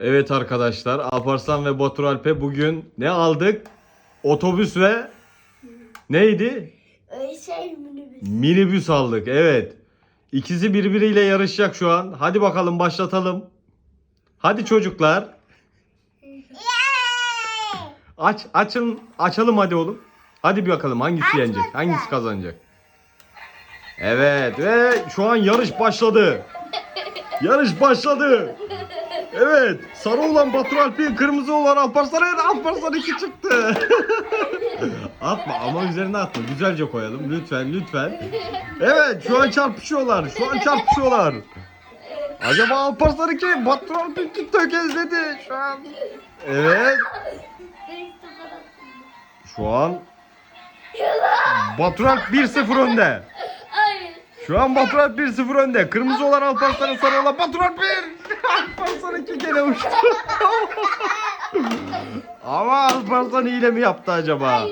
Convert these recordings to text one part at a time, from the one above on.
Evet arkadaşlar Alparslan ve Batur Alp'e bugün ne aldık? Otobüs ve neydi? Öyle şey minibüs. Minibüs aldık evet. İkisi birbiriyle yarışacak şu an. Hadi bakalım başlatalım. Hadi çocuklar. Aç açın açalım hadi oğlum. Hadi bir bakalım hangisi Aç yenecek? Hangisi kazanacak? Evet ve şu an yarış başladı. Yarış başladı. Evet. Sarı olan Batur Alp'in kırmızı olan Alparslan. Alparslan 2 çıktı. atma ama üzerine atma. Güzelce koyalım. Lütfen lütfen. Evet şu an çarpışıyorlar. Şu an çarpışıyorlar. Acaba Alparslan 2 Batur Alp 2 tökezledi şu an. Evet. Şu an Batur Alp 1-0 önde. Şu an Batur Alp 1-0 önde. Kırmızı olan Alparslan'ın sarı olan Batur Alp 1. Alparslan 2 kere uçtu. Ama Alparslan hile mi yaptı acaba?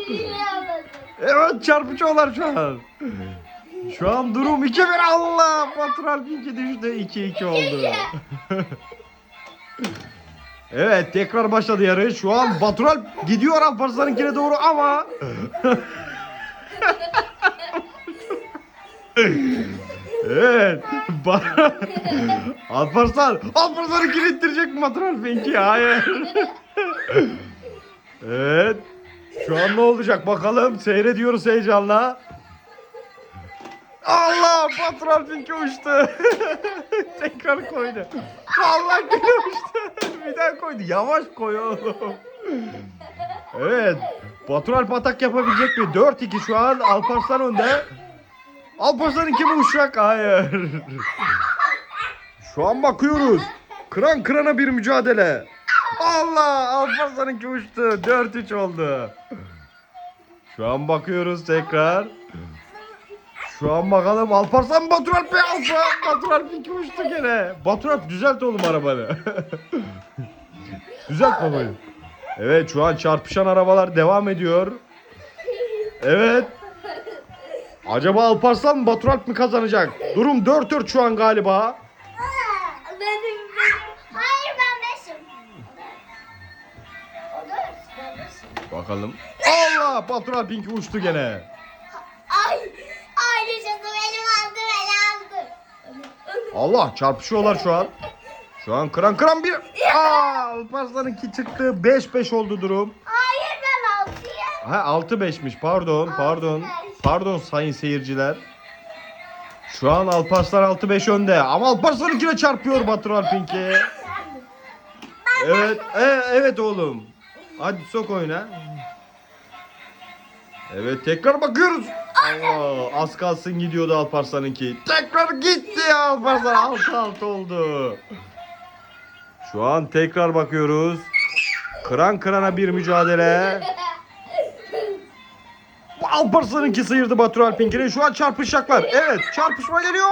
Evet çarpışıyorlar şu an. Şu an durum 2-1 Allah. 2 düştü. 2-2 oldu. Evet tekrar başladı yarış. Şu an Batur Alp gidiyor Alparslan'ınkine doğru ama Evet. Ba- Alparslan. Alparslan'ı kilittirecek mi Matral Fenki? Hayır. evet. Şu an ne olacak bakalım. Seyrediyoruz heyecanla. Allah Patron Finki uçtu. Tekrar koydu. Allah gene uçtu. Bir daha koydu. Yavaş koy oğlum. Evet. Patron atak yapabilecek mi? 4-2 şu an. Alparslan önde. Alparslan'ın kimi uçacak? Hayır. Şu an bakıyoruz. Kıran kırana bir mücadele. Allah! Alparslan'ınki uçtu. 4-3 oldu. Şu an bakıyoruz tekrar. Şu an bakalım Alparslan Batur Alp Bey Alpa. Batur Alp iki uçtu gene. Batur Alp düzelt oğlum arabanı. düzelt babayı. Evet şu an çarpışan arabalar devam ediyor. Evet. Acaba Alparslan mı Batur Alp mi kazanacak? Durum 4-4 şu an galiba. Benim benim. Hayır ben beşim. O da ben beşim. Bakalım. Allah Batur Alp inki uçtu gene. Ay. Ay yaşasın benim aldı beni aldı. Allah çarpışıyorlar şu an. Şu an kıran kıran bir. Aa, Alparslan'ınki çıktı. 5-5 oldu durum. Hayır ben altıyım. Ha 6-5'miş pardon pardon. Pardon sayın seyirciler. Şu an Alparslan 6-5 önde. Ama Alparslan'ınkine çarpıyor Batur Alp'inki. Evet, e, evet oğlum. Hadi sok oyna. Evet tekrar bakıyoruz. Allah az kalsın gidiyordu Alparslan'ınki. Tekrar gitti ya Alparslan 6-6 oldu. Şu an tekrar bakıyoruz. Kıran kırana bir mücadele. Alparslan'ınki sıyırdı Batur Alp'inkini. Şu an çarpışacaklar. Evet çarpışma geliyor.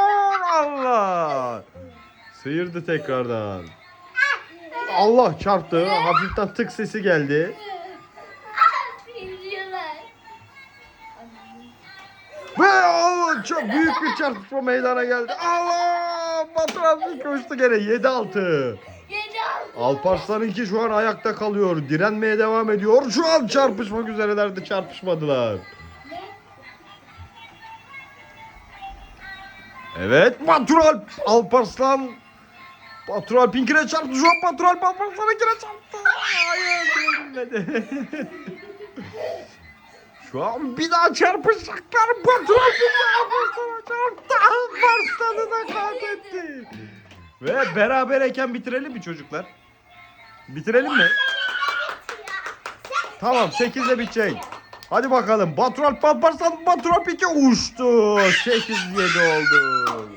Allah. Sıyırdı tekrardan. Allah çarptı. Hafiften tık sesi geldi. Ve Allah çok büyük bir çarpışma meydana geldi. Allah! Batur Alp'inki uçtu gene. 7-6. Yedi aldı. Alparslan'ınki şu an ayakta kalıyor. Direnmeye devam ediyor. Şu an çarpışmak üzerelerdi. Çarpışmadılar. Evet. Batur Alp. Alparslan. Batur Alp'inkine çarptı. Şu an Batur Alp Alparslan'ınkine çarptı. Hayır. Değmedi. Şu an bir daha çarpışacaklar. Batur Alp'inkine Alparslan'a çarptı. Alparslan'ı da kaybetti. Ve berabereyken bitirelim mi çocuklar? Bitirelim mi? Tamam 8'de bitecek. Hadi bakalım. Batural Alparslan Batural Piki uçtu. 8-7 oldu.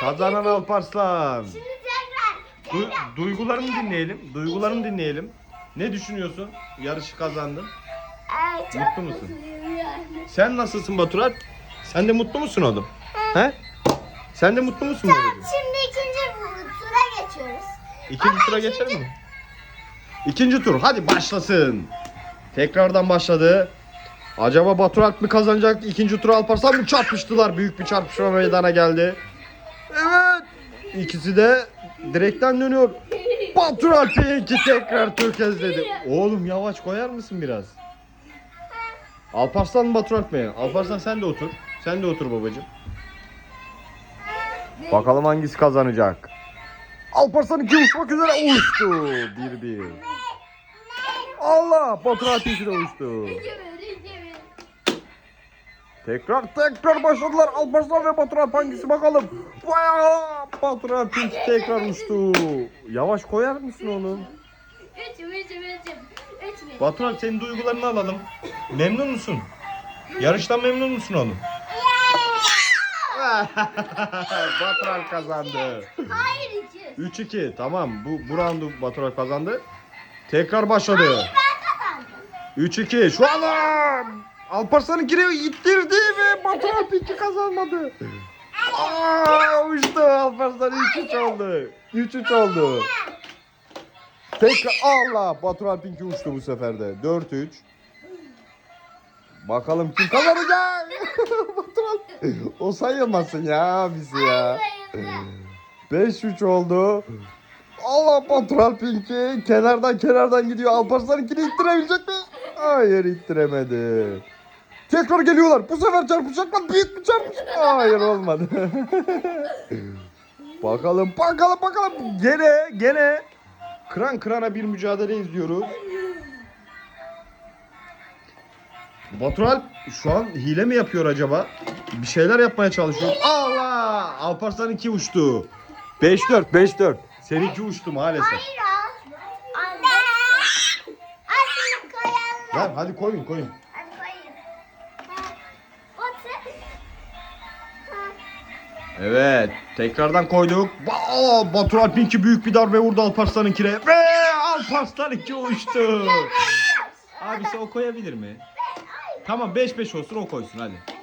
Kazanan Alparslan. Şimdi tekrar. Du- duygularını dinleyelim. Duygularını dinleyelim. Ne düşünüyorsun? Yarışı kazandın. Ay, çok Mutlu musun? yani. Sen nasılsın Batural? Sen de mutlu musun oğlum? He? Sen de mutlu musun babacığım? Şimdi ikinci tura geçiyoruz. İkinci Baba, tura ikinci- geçelim mi? İkinci tur. Hadi başlasın. Tekrardan başladı. Acaba Batur Alp mi kazanacak? İkinci tura Alparslan mı çarpıştılar? Büyük bir çarpışma meydana geldi. Evet. İkisi de direkten dönüyor. Batur Alp'inki tekrar tökezledi. Oğlum yavaş koyar mısın biraz? Alparslan mı Batur Alp mi? Alparslan sen de otur. Sen de otur babacığım. Bakalım hangisi kazanacak. Alparslan iki uçmak üzere uçtu. Bir bir. Allah Batur Alp'inki de uçtu. Tekrar tekrar başladılar. Alparslan ve Batur Alp hangisi bakalım. Bayağı Batur Alp'inki tekrar uçtu. Yavaş koyar mısın oğlum? Üçüm, üçüm, üçüm. Üçüm. Batur Alp senin duygularını alalım. Memnun musun? Yarıştan memnun musun oğlum? Batur Alp kazandı. Hayır iki. 3-2 tamam bu, bu roundu Batur Alp kazandı. Tekrar başladı. Ben kazandım. 3-2 şu an Alparslan'ın giriyor ittirdi ve Batur Alp 2 kazanmadı. Aa, uçtu Alparslan 3-3 oldu. 3-3 oldu. Tekrar Allah Batur Alp'inki uçtu bu sefer de. 4-3. Bakalım kim kazanacak? Batur Alp. O sayılmasın ya abisi ya. 5-3 oldu. Allah Batur Alp'inki kenardan kenardan gidiyor. Alparslan'ınkini ittirebilecek mi? Hayır ittiremedi. Tekrar geliyorlar. Bu sefer çarpacaklar. Büyük bir çarpış. Hayır olmadı. bakalım bakalım bakalım. Gene gene kıran kırana bir mücadele izliyoruz. Batur Alp şu an hile mi yapıyor acaba? Bir şeyler yapmaya çalışıyor. Allah! Alparslan 2 uçtu. 5-4 5-4. Seninki uçtu maalesef. Hayır. Anne. Anne koyalım. Lan hadi koyun koyun. Evet. Tekrardan koyduk. Ba Batur Alp'inki büyük bir darbe vurdu Alparslan'ınkine. Ve Alparslan 2 uçtu. Abisi o koyabilir mi? Tamam 5-5 olsun o koysun hadi.